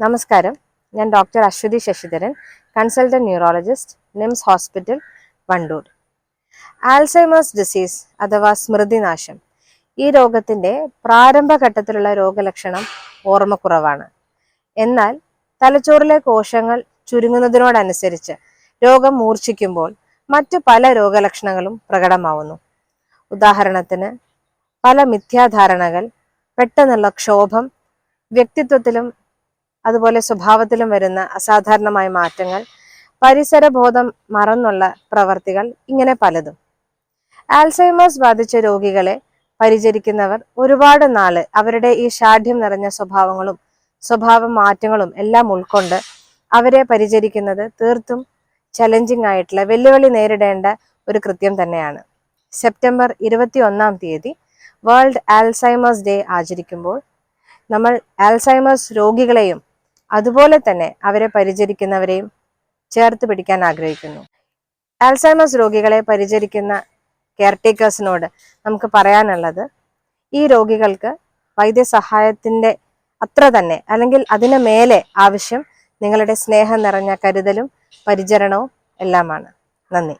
നമസ്കാരം. ഞാൻ doctor Aswathy Sasidharan consultant neurologist NIMS hospital Wandoor. Alzheimer's disease അഥവാ സ്മൃതിനാശം. ഈ രോഗത്തിന്റെ പ്രാരംഭഘട്ടത്തിലുള്ള രോഗലക്ഷണം ഓർമ്മക്കുറവാണ്. എന്നാൽ തലച്ചോറിലെ കോശങ്ങൾ ചുരുങ്ങുന്നതിനോടനുസരിച്ച് രോഗം മൂർച്ഛിക്കുമ്പോൾ മറ്റു പല രോഗലക്ഷണങ്ങളും പ്രകടമാവുന്നു. ഉദാഹരണത്തിന് പല മിഥ്യാധാരണകൾ പെട്ടെന്നുള്ള ക്ഷോഭം വ്യക്തിത്വത്തിലും അതുപോലെ സ്വഭാവത്തിലും വരുന്ന അസാധാരണമായ മാറ്റങ്ങൾ പരിസരബോധം മറന്നുള്ള പ്രവർത്തികൾ ഇങ്ങനെ പലതും. ആൽസൈമേഴ്സ് ബാധിച്ച രോഗികളെ പരിചരിക്കുന്നവർ ഒരുപാട് നാൾ അവരുടെ ഈ ഷാഠ്യം നിറഞ്ഞ സ്വഭാവങ്ങളും സ്വഭാവ മാറ്റങ്ങളും എല്ലാം ഉൾക്കൊണ്ട് അവരെ പരിചരിക്കുന്നത് തീർത്തും ചലഞ്ചിങ് ആയിട്ടുള്ള വെല്ലുവിളി നേരിടേണ്ട ഒരു കൃത്യം തന്നെയാണ്. സെപ്റ്റംബർ ഇരുപത്തി ഒന്നാം തീയതി വേൾഡ് ആൽസൈമേഴ്സ് ഡേ ആചരിക്കുമ്പോൾ നമ്മൾ ആൽസൈമേഴ്സ് രോഗികളെയും അതുപോലെ തന്നെ അവരെ പരിചരിക്കുന്നവരെയും ചേർത്ത് പിടിക്കാൻ ആഗ്രഹിക്കുന്നു. ആൽസൈമസ് രോഗികളെ പരിചരിക്കുന്ന കെയർടേക്കേഴ്സിനോട് നമുക്ക് പറയാനുള്ളത് ഈ രോഗികൾക്ക് വൈദ്യസഹായത്തിന്റെ അത്ര തന്നെ അല്ലെങ്കിൽ അതിന് മേലെ ആവശ്യം നിങ്ങളുടെ സ്നേഹം നിറഞ്ഞ കരുതലും പരിചരണവും എല്ലാമാണ്. നന്ദി.